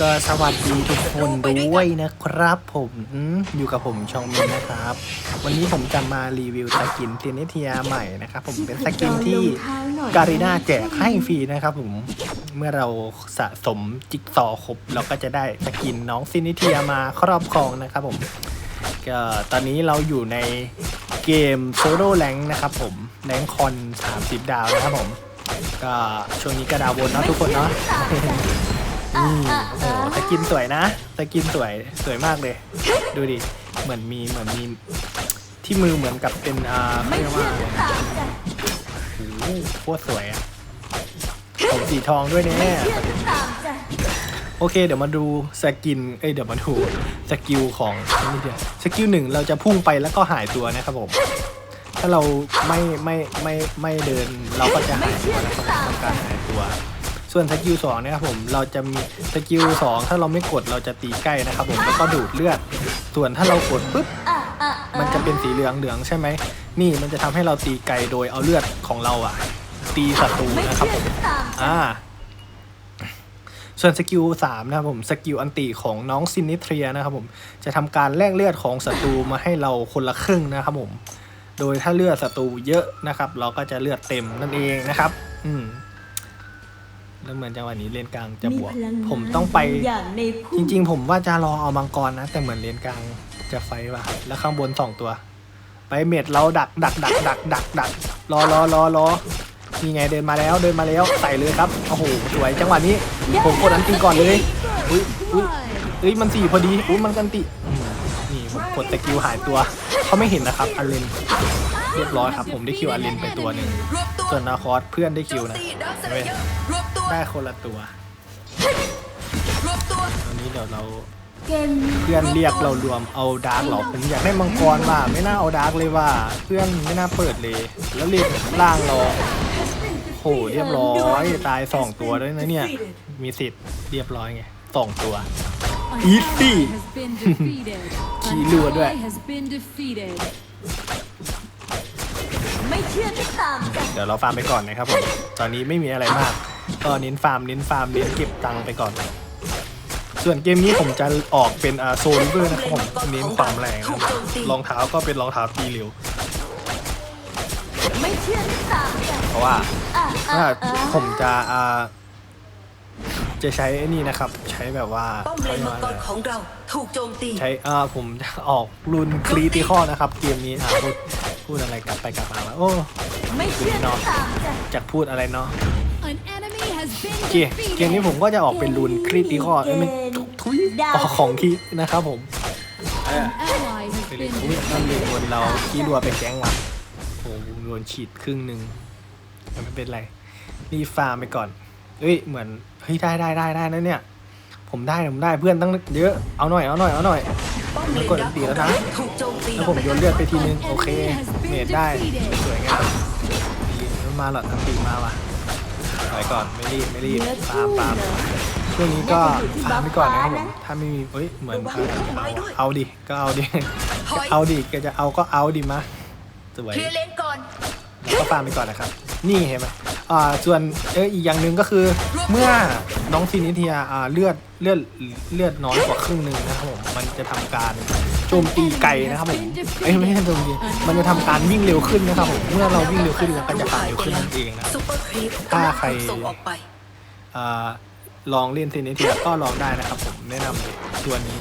ก็สวัสดีทุกคนด้วยนะครับผมอยู่กับผมชองมินนะครับ วันนี้ผมจะมารีวิวสกินเทนเนเทียใหม่นะครับผมเป็นสกินที่การีนาแจกให้ฟรีนะครับผมเมื่อเราสะสมจิ๊กซอว์ครบ เราก็จะได้สกินน้องซินิเทียมาครอบครองนะครับผมก็ตอนนี้เราอยู่ในเกมโซโล่แรงนะครับผมแรงคอน30 ดาวนะครับผม ก็ช่วงนี้ก็ดาวบนเนาะทุกคนเนาะ อืมโอ้โหสกินสวยนะสกินสวยสวยมากเลย ดูดิ เหมือนมีเหมือนมีที่มือเหมือนกับเป็นอ่าเขาเรียกว่าอะไรนะโอ้โหโคตรสวยอะผมสีทองด้วยแน่โอเค เดี๋ยวมาดูสกิน เอ้ยเดี๋ยวมาดูสกิลของนี่เดียวสกิลหนึ่งเราจะพุ่งไปแล้วก็หายตัวนะครับผม ถ้าเราไม่ไม่ไม่ไม่เดินเราก็จะหายตัวนะครับผมทำการหายตัว ส่วนสกิลสองนะครับผมเราจะมีสกิลสองถ้าเราไม่กดเราจะตีใกล้นะครับผมแล้วก็ดูดเลือด ส่วนถ้าเรากดปุ๊บมันจะเป็นสีเหลืองเหลืองใช่ไหมนี่มันจะทำให้เราตีไกลโดยเอาเลือดของเราอะตีศัตรูนะครับผมอ่าส่วนสกิลสามนะครับผมสกิลอันติของน้องซินิเทรียนะครับผมจะทำการแลกเลือดของศัตรูมาให้เราคนละครึ่งนะครับผม โดยถ้าเลือดศัตรูเยอะนะครับ เราก็จะเลือดเต็มนั่นเองนะครับ อืม แล้วเหมือนจังหวะนี้เลนกลางจะบวกผมต้องไปอย่างในจริงๆ ผมว่าจะรอเอามังกรนะ แต่เหมือนเลนกลางจะไฟว่ะแล้วข้างบนสองตัว ไปเม็ดเราดักดักดักดักดักดักรอรอรอรอนี่ไงเดินมาแล้วเดินมาแล้วใส่เลยครับโอ้โหสวยจังหวะนี้ ผมกดอันตีก่อนเลยอุ้ยอุ้ยเอ้ยมันสี่พอดีอุ้ยมันกันติอืมนี่ผมกดสกิลหายตัวเขาไม่เห็นนะครับอเลนเรียบร้อยครับ ผมได้คิวอเลนไปตัวหนึ่งรวบตัวส่วนนาคอสเพื่อนได้คิวนะโจมตีดาวสเลเยอร์รวบตัว ได้คนละตัวรวบตัวตอนนี้เดี๋ยวเราเกมนี้เพื่อนเรียกเรารวมเอาดาร์กเหรอผมอยากได้มังกรว่ะไม่น่าเอาดาร์กเลยว่ะเพื่อนไม่น่าเปิดเลย แล้วเรียกล่างเราโหเรียบร้อยตายสองตัวด้วยนะเนี่ย มีสิทธิ์เรียบร้อยไงสองตัว Easy. Easy. has been defeated. ขี้ An รัวด้วย ally has been defeated. ไม่เชื่อก็ตามใจเดี๋ยวเราฟาร์มไปก่อนนะครับผม ตอนนี้ไม่มีอะไรมาก ก็เน้นฟาร์มเน้นฟาร์มเน้นเก็บตังค์ไปก่อน ส่วนเกมนี้ผมจะออกเป็นอาโซลเวอร์นะครับผมเน้นความแรงนะครับรองเท้าก็เป็นรองเท้าตีเร็วเพราะว่าถ้าผมจะอ่าจะใช้ไอ้นี่นะครับ ใช้แบบว่าป้อมเลนมังกรของเราถูกโจมตีใช้อ่าผมออกรุนครีติคอนะครับ เกมนี้อ่าพูดพูดอะไรกลับไปกลับมาว่าโอ้ไม่เชื่อก็ตามใจากพูดอะไรเนาะ โอ been เคเกมนี้ผม defeated. ก็จะออกเป็นรุนครีติคอเอ้ยมันทุยออกของคีนะครับผมเออ An ally has ไปเลย been อุ้ยนั่นเลย defeated. บนเราขี้รัวไปแก๊งว่ะโอ้โหโดนฉีดครึ่งหนึ่งแต่ไม่เป็นไรรีบฟาร์มไปก่อนเฮ้ยเหมือนเฮ้ยได้ได้ได้ได้นะเนี่ยผมได้ผมได้เพื่อนตั้งเยอะเอาหน่อยเอาหน่อยเอาหน่อยป้อมเลนกดดักตีขอแล้งวเรานะถูกโจมตีแล้วผมโยนเลือดไปทีนึงโอเคเมดได้สวยงามมันมาหลอดทั้งปีมาว่ะ ถอยก่อนไม่รีบไม่รีบเนื้อฟาคู่ร์มฟาร์มเนอะช่วงนี้ก็น่าจะอยู่ที่ฟาร์มไปก่อนนะครับผบัมฟฟ้านะถ้าไม่มีเฮ้ยเหมือนเอาเอาดิก็เอาดิถอยเอาดิก็จะเอาก็เอาดิมาสวยเคลียร์เลนก่อนแล้วก็ฟาร์มไปก่อนนะครับ นี่เห็นไหมอ่าส่วนเอออีกอย่างหนึ่งก็คือ เมื่อน้องฟินิเทียอ่าเลือดเลือดเลือดน้อยกว่าครึ่งหนึ่งนะครับผมมันจะทำการ โจมตีไกลนะครับผมเอ้ยไม่ใช่โจมตีมันจะทำการวิ่งเร็วขึ้นนะครับผมเมื่อเราวิ่งเร็วขึ้นเราก็จะฟาร์มเร็วขึ้นนั่นเองนะถ้าใครลองเล่นเทนนิสเทีก็ลองได้นะครับผมแนะนำเลยตัวนี้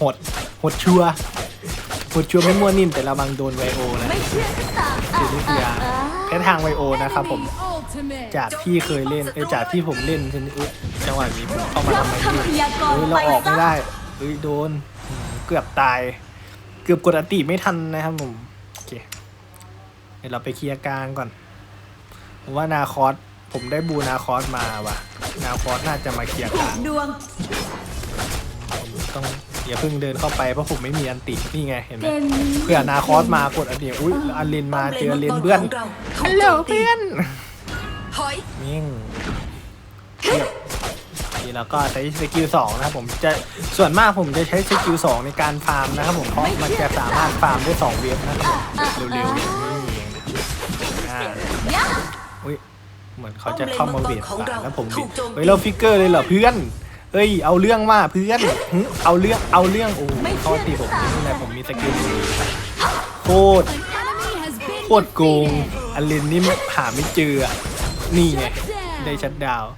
หดหดชัวหดชัวไม่มั่วนิ่มแต่ระวังโดนไวโอนะเทนนิสเทียแพ้ทางไวโอนะครับผมจากที่เคยเล่นจากที่ผมเล่นเทนนิสจังหวะนี้ผมเข้ามาทำไมดีเฮ้ยเราออกไม่ได้เฮ้ยโดน เกือบตาย เกือบกดอันติไม่ทันนะครับผมโอเคเดี๋ยวเราไปเคลียร์กลางก่อนผมว่านาคอสผมได้บูนาคอสมาว่ะ นาคอสน่าจะมาเคลียร์กลางดวงผมต้องอย่าเพิ่งเดินเข้าไปเพราะผมไม่มีอันตินี่ไงเห็นไหมเกมนี้เพื่อนาคอสมากดอันติอุ้ยอันเลนมาเจอเลนเพื่อนป้มมังกรของเราถูฮักลโหลโจมตีเพื่อนถอยมิ่งเทียบ นี่แล้วก็ใช้สกิลสองนะครับผมจะส่วนมากผมจะใช้สกิลสองในการฟาร์มนะครับผมเพราะมันจะสามารถฟาร์มได้สองเวฟนะครับผมเร็วๆอย่างนี้เองนะอ่ายักอุ้ยเหมือนเขาจะเข้ามาเวทป้อมเลนมังกรของเราแล้วผมเวถูทกโจมตีเฮ้ยเราฟิกเกอร์เลยเหรอเพื่อนเฮ้ยเอาเรื่องว่าเพื่อนหึเอาเรื่องเอาเรื่องโอ้โหเขาตีผมนี่แหละผมมีสกิลโคตร An enemy has been โคตรโกงอันเลนนี่หาไม่เจออะนี่ไงได้ชัดดาวน์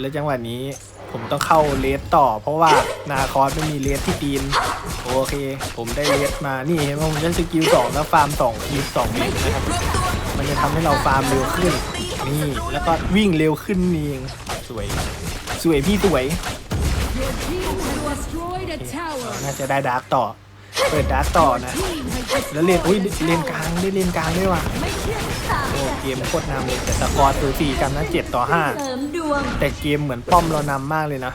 แล้วจังหวะนี้ ผมต้องเข้าเลสต่อ เพราะว่านาคอสไม่มีเลสที่ตีน โอเค ผมได้เลสมานี่เห็นไหมผมใช้สกิลสองแล้วฟาร์มสองทีสองเมตรนะครับรวมตัวมันจะทำให้เราฟาร์มเร็วขึ้น นี่แล้วก็วิ่งเร็วขึ้นนี่เองสวย สวยพี่สวย Your team has destroyed a tower. น่าจะได้ดาร์กต่อ เปิดดาร์กต่อนะ แล้วเลนอุ้ยเลนกลางได้เลนกลางด้วยว่ะโอ้เกมโคตรนำเลยแต่สกอร์สูสีกันนะเจ็ดต่อห้าแต่เกมเหมือนป้อมเรานำมากเลยนะ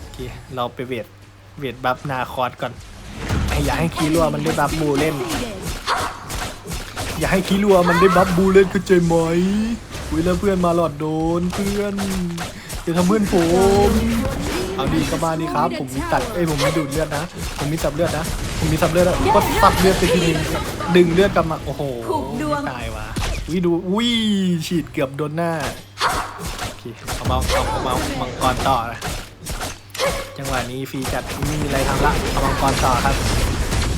โอเคเราไปเวทเวทบัฟนาคอร์ดก่อนอย่าให้คีรัวมันได้บัฟบูเล่น อย่าให้คีรัวมันได้บัฟบูเล่นเข้าใจไหมอุ้ยแล้วเพื่อนมาหลอดโดนเพื่อนอย่าทำเพื่อนผม เอาดีก็มาดีครับ ผมมีตัดเอ้ยผมมีดูดเลือดนะ ผมมีสับเลือดนะ ผมมีสับเลือดแล้วก็สับเลือดไปทีนึงดึงเลือดกลับมาโอ้โหไม่ตายว่ะวิดูวิฉีดเกือบโดนหน้าโอเคเอามาเอาเอามามังกรต่อนะจังหวะนี้ฟรีจัดไม่มีอะไรทำละเอามังกรต่อครับ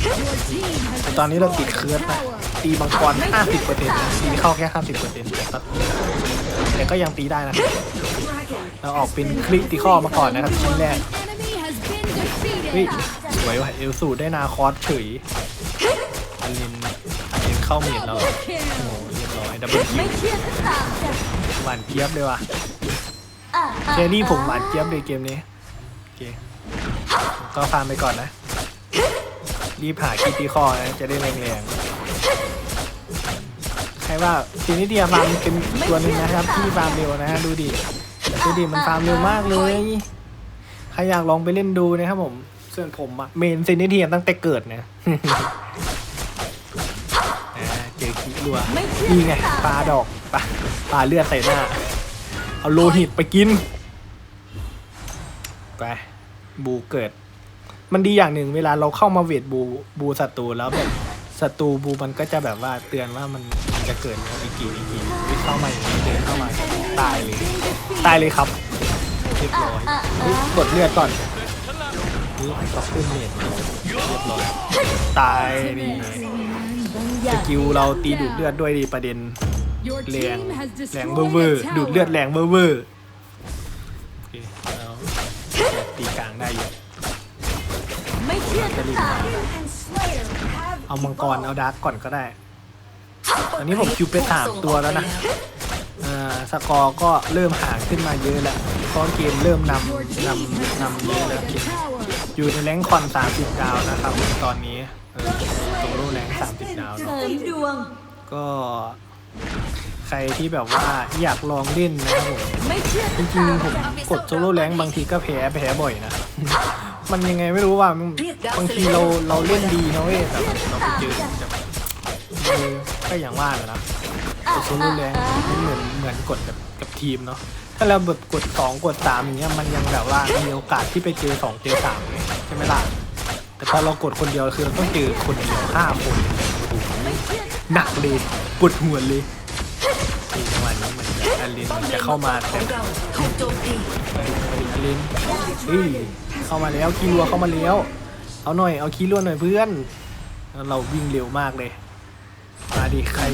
Your team has แต่ตอนนี้เราติด destroyed เคิร์ด a นะ tower. ตีมังกร 50%นะตีเข้าแค่ 50%แต่ก็แต่ก็ยังตีได้นะ เราออกเป็นคลิกที่ข้อมาก่อนนะครับชิ้นแรก An enemy has been เฮ้ยสวยว่ะเอลสูได้นาคอสเฉยอลินอลินเข้าเมีดเราโอ้โหเรียบร้อยดับเบิลคิวหวานเจี๊ยบเลยว่ะอะอะแครี่ผมหวานเจี๊ยบเลยเกมนี้โอเคก็ฟาร์มไปก่อนนะ รีบหาคิดที่ข้อนะจะได้แรงๆใครว่าซีนิเดียฟาร์มเป็นตัวนึงนะครับที่ฟาร์มเร็วนะฮะดูดิ ดูดิมันฟาร์มเร็วมากเลย ใครอยากลองไปเล่นดูนะครับผม ส่วนผมอะเมนซีนิเดียตั้งแต่เกิดเนะอ่าเจอคิดรัวนี่ไงปลาดอกปลาปลาเลือดใส่หน้า เอาโลหิตไปกิน ไป บูเกิด มันดีอย่างหนึ่งเวลาเราเข้ามาเวทบูบูศัตรูแล้วแบบศัตรูบูมันก็จะแบบว่าเตือนว่ามันจะเกิดอีกกี่อีกกี่วิ่งเข้ามาอย่างนี้เดินเข้ามา ตายเลยตายเลยครับเรียบร้อยเฮ้ยกดเลือดก่อนนี่ก็ขึ้นเมดเรียบร้อยตายนี่บางสกิลเราตีดูดเลือดด้วยดีประเด็นแรงแรง destroyed เวอร์ดูดเลือด tower. แรงเวอร์โอเคแล้วตีกลางได้อยู่ไม่เชื่อามเอามังกรเอาดาร์กก่อนก็ได้ อันนี้ผมคิวไปสามตัวแล้วนะ สกอร์ก็เริ่มห่างขึ้นมาเยอะแล้วเพราะเกมเริ่มน Your ำ team นำ has นำเยอะ destroyed แล้ว a tower. อยู่ในแรงค์คอน 30 ดาวนะครับ ตอนนี้เออตรงรูแรงค์30 ดาวเสเนาะริมดวงก็ใครที่แบบว่าอยากลองเล่นนะครับผมไม่เชื่อจก็ริงตามๆผมจ้ะกดโซโล่แรงค์บางทีก็แพ้แพ้บ่อยนะ มันยังไงไม่รู้ว่ามันบางทีเราเราเล่นดีนะเว้ยแต่เราไปเจอแบบเออก็อย่างว่าแหละนะ กดซโล่แรงมันเหมือนเหมือนกดกับกับทีมเนาะถ้าเราแบบกดสองกดสามอย่างเงี้ยมันยังแบบว่ามีโอกาสที่ไปเจอสองเจอสามเลยใช่ไหมล่ะแต่พอเรากดคนเดียวคือเราต้องเจอคนเดียวห้าคนโอ้โหหนักเลยปวดหัวเลยนี่จังหวะนี้เหมือนจะอลินจะเข้ามาแต่องเราถูกโจมตีอลินเฮ้ยเข้ามาแล้วคีรัวเข้ามาแล้ว เอาหน่อยเอาคีรัวหน่อยเพื่อน เราวิ่งเร็วมากเลย ดิใคร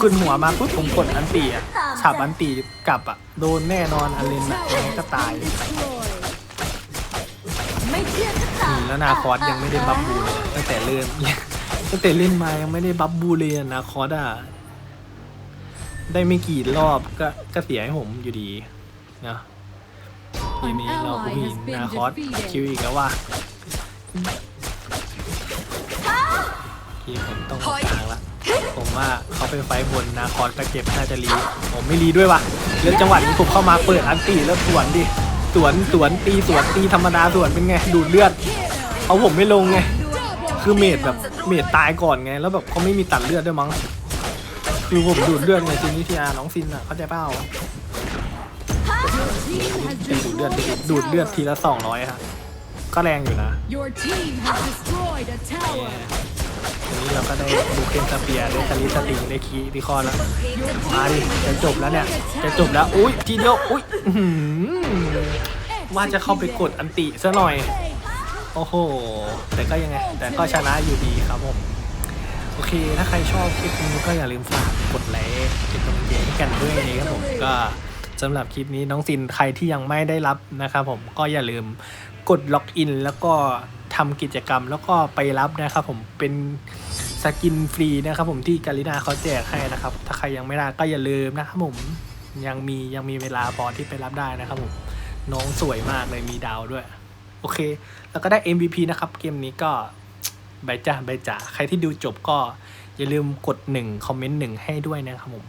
ขึ้นหัวมาปุ๊บผมกดอันตีอะฉับอันตีกลับอะโดนแน่นอนอลินอะยังไงก็ตาย Destroyed. ไม่เชื่อก็ตามแล้วนาคอสยังไม่ได้บัฟบูเลยตั้งแต่เริ่มตั้งแต่เล่นมายังไม่ได้บัฟบูเลยอะนาคอสอะได้ไม่กี่รอบก็ก็เสียให้ผมอยู่ดีนะทีนี้เราก็มีนาคอสคิวอีกแล้วว่าทีผมต้องออกกลางละผม ว่าเขาไปไฟบนนาคอสก็เจ็บน่าจะรีผมไม่รีด้วยวะแล้วจังหวะนี้ผมเข้ามาเปิดอันตีแล้วสวนดิสวนสวนตีสวนตีธรรมดาสวนเป็นไงดูดเลือดเอาผมไม่ลงไงคือเมดแบบเมดตายก่อนไง แล้วแบบเขาไม่มีตัดเลือดด้วยมั้งคือผมดูดเลือดไงซินนิทีอาน้องซินอะเข้าใจเปล่าดูดเลือดดูดเลือดทีละสองร้อยครับก็แรงอยู่นะ วันนี้เราก็ได้ดูเคมสเปียร์ได้สลิสติงได้คีดีคอนแล้วมาดิจะจบแล้วเนี่ย จะจบแล้ว อุ้ยทีเดียวอุ้ยว่าจะเข้าไปกดอันติซะหน่อย โอ้โห แต่ก็ยังไง แต่ก็ชนะอยู่ดีครับผม โอเค ถ้าใครชอบคลิปนี้ก็อย่าลืมฝากกดไลค์เป็นกำลังใจให้กันด้วยนะครับผม ก็สำหรับคลิปนี้น้องซินใครที่ยังไม่ได้รับนะครับผม ก็อย่าลืมกดล็อกอินแล้วก็ ทำกิจกรรมแล้วก็ไปรับนะครับผมเป็นสกินฟรีนะครับผมที่การินาเขาแจกให้นะครับ ถ้าใครยังไม่ได้ก็อย่าลืมนะครับผมยังมียังมีเวลาพอที่ไปรับได้นะครับผมน้องสวยมากเลยมีดาวด้วย โอเค แล้วก็ได้ MVP นะครับ เกมนี้ก็ใบจ้าใบจ๋าใครที่ดูจบก็อย่าลืมกดหนึ่งคอมเมนต์หนึ่งให้ด้วยนะครับผม